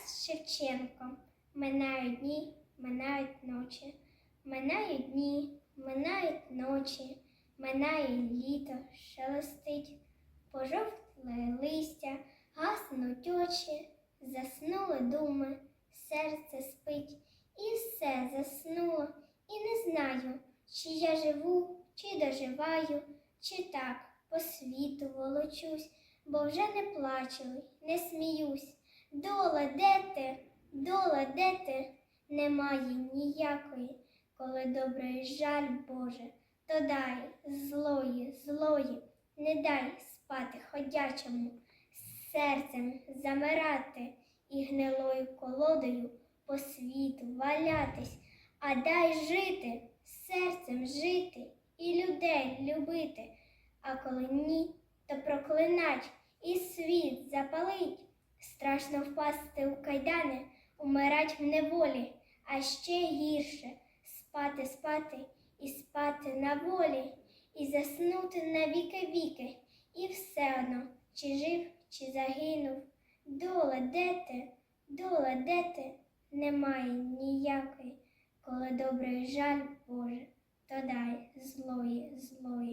Тарас Шевченко. Минають дні, минають ночі, минають дні, минають ночі, минає літо, шелестить, пожовкле листя, гаснуть очі, заснули думи, серце спить, і все заснуло, і не знаю, чи я живу, чи доживаю, чи так по світу волочусь, бо вже не плачу, не сміюсь. Дола, де ти, дола, де ти? Немає ніякої, коли добрий жаль Боже, то дай злої, злої, не дай спати ходячому, серцем замирати і гнилою колодою по світу валятись, а дай жити, серцем жити і людей любити, а коли ні, то проклинать і світ запалить. Страшно впасти у кайдани, умирать в неволі, а ще гірше спати, спати і спати на волі, і заснути на віки віки, і все одно, чи жив, чи загинув. Дола, де ти, дола, де ти? Немає ніякої, коли добрий жаль Боже, то дай злої, злої.